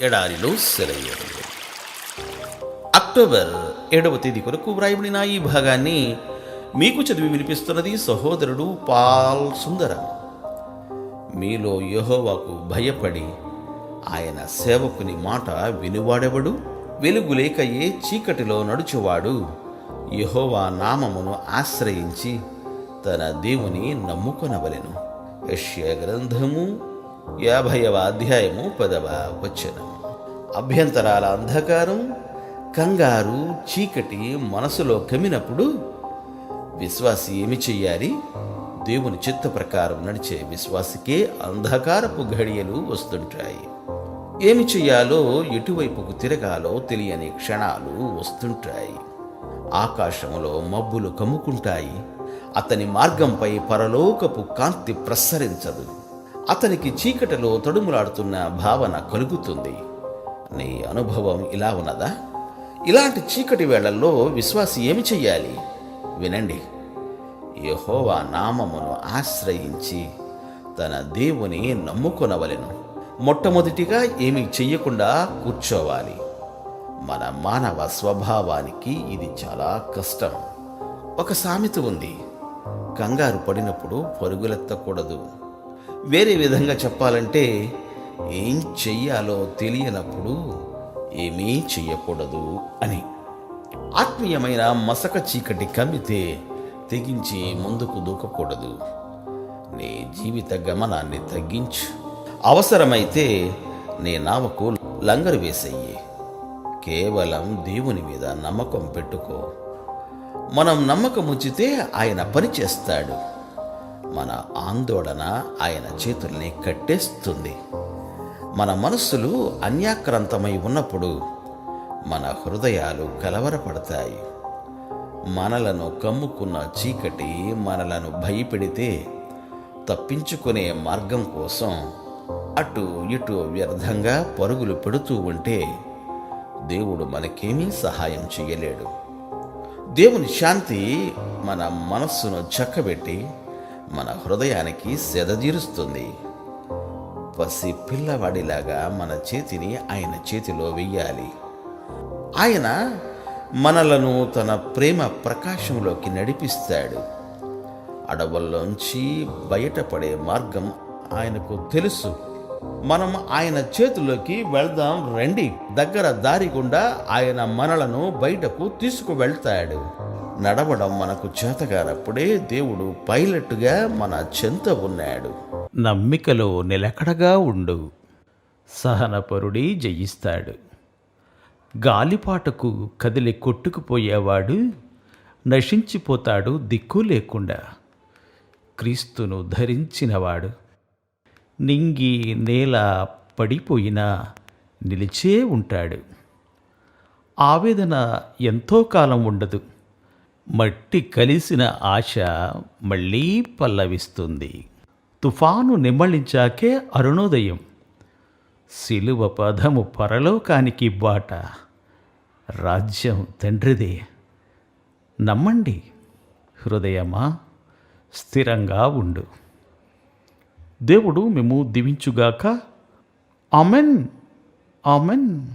ఎడారిలో సెలయ్యారు అక్టోబర్ ఏడవ తేదీ కొరకు వ్రాయబడిన ఈ భాగాన్ని మీకు చదివి వినిపిస్తున్నది సహోదరుడు పాల్ సుందర. మీలో యహోవాకు భయపడి ఆయన సేవకుని మాట వినువాడెవడు? వెలుగులేకయే చీకటిలో నడుచువాడు. యహోవా నామమును ఆశ్రయించి తన దేవుని నమ్ముకొనవలెను. యష్య గ్రంథము యాభైవ అధ్యాయము పదవ వచనం. అభ్యంతరాల అంధకారం కంగారు చీకటి మనసులో కమ్మినప్పుడు విశ్వాసి ఏమి చెయ్యాలి? దేవుని చిత్త ప్రకారం నడిచే విశ్వాసికే అంధకారపు ఘడియలు వస్తుంటాయి. ఏమి చెయ్యాలో ఎటువైపుకు తిరగాలో తెలియని క్షణాలు వస్తుంటాయి. ఆకాశంలో మబ్బులు కమ్ముకుంటాయి. అతని మార్గంపై పరలోకపు కాంతి ప్రసరించదు. అతనికి చీకటిలో తడుములాడుతున్న భావన కలుగుతుంది. నీ అనుభవం ఇలా ఉన్నదా? ఇలాంటి చీకటి వేళల్లో విశ్వాసి ఏమి చెయ్యాలి? వినండి. యహోవా నామమును ఆశ్రయించి తన దేవుని నమ్ముకొనవలెను. మొట్టమొదటిగా ఏమి చెయ్యకుండా కూర్చోవాలి. మన మానవ స్వభావానికి ఇది చాలా కష్టం. ఒక సామెత ఉంది. కంగారు పడినప్పుడు పరుగులెత్తకూడదు. వేరే విధంగా చెప్పాలంటే ఏం చెయ్యాలో తెలియనప్పుడు ఏమీ చెయ్యకూడదు అని. ఆత్మీయమైన మసక చీకటి కమ్మితే తెగించి ముందుకు దూకకూడదు. నీ జీవిత గమనాన్ని తగ్గించు. అవసరమైతే నీ నావకు లంగరు వేసయ్యి. కేవలం దేవుని మీద నమ్మకం పెట్టుకో. మనం నమ్మకం ఉంచితే ఆయన పని చేస్తాడు. మన ఆందోళన ఆయన చేతుల్ని కట్టేస్తుంది. మన మనస్సులు అన్యాక్రాంతమై ఉన్నప్పుడు మన హృదయాలు కలవరపడతాయి. మనలను కమ్ముకున్న చీకటి మనలను భయపెడితే తప్పించుకునే మార్గం కోసం అటు ఇటు వ్యర్థంగా పరుగులు పెడుతూ ఉంటే దేవుడు మనకేమీ సహాయం చేయలేడు. దేవుని శాంతి మన మనస్సును చక్కబెట్టి మన హృదయానికి సెదజీరుస్తుంది. పసి పిల్లవాడిలాగా మన చేతిని ఆయన చేతిలో వెయ్యాలి. ఆయన మనలను తన ప్రేమ ప్రకాశంలోకి నడిపిస్తాడు. అడవుల్లోంచి బయటపడే మార్గం ఆయనకు తెలుసు. మనం ఆయన చేతిలోకి వెళ్దాం రండి. దగ్గర దారి గుండా ఆయన మనలను బయటకు తీసుకువెళ్తాడు. నడవడం మనకు చేతగానప్పుడే దేవుడు పైలట్గా మన చెంత ఉన్నాడు. నమ్మికలో నిలకడగా ఉండు. సహనపరుడి జయిస్తాడు. గాలిపాటకు కదిలి కొట్టుకుపోయేవాడు నశించిపోతాడు దిక్కు లేకుండా. క్రీస్తును ధరించినవాడు నింగి నేల పడిపోయినా నిలిచే ఉంటాడు. ఆవేదన ఎంతో కాలం ఉండదు. మట్టి కలిసిన ఆశ మళ్ళీ పల్లవిస్తుంది. తుఫాను నిమ్మళించాకే అరుణోదయం. శిలువ పదము పరలోకానికి బాట. రాజ్యం తండ్రిదే. నమ్మండి హృదయమా స్థిరంగా ఉండు. దేవుడు మేము దీవించుగాక. Amen amen.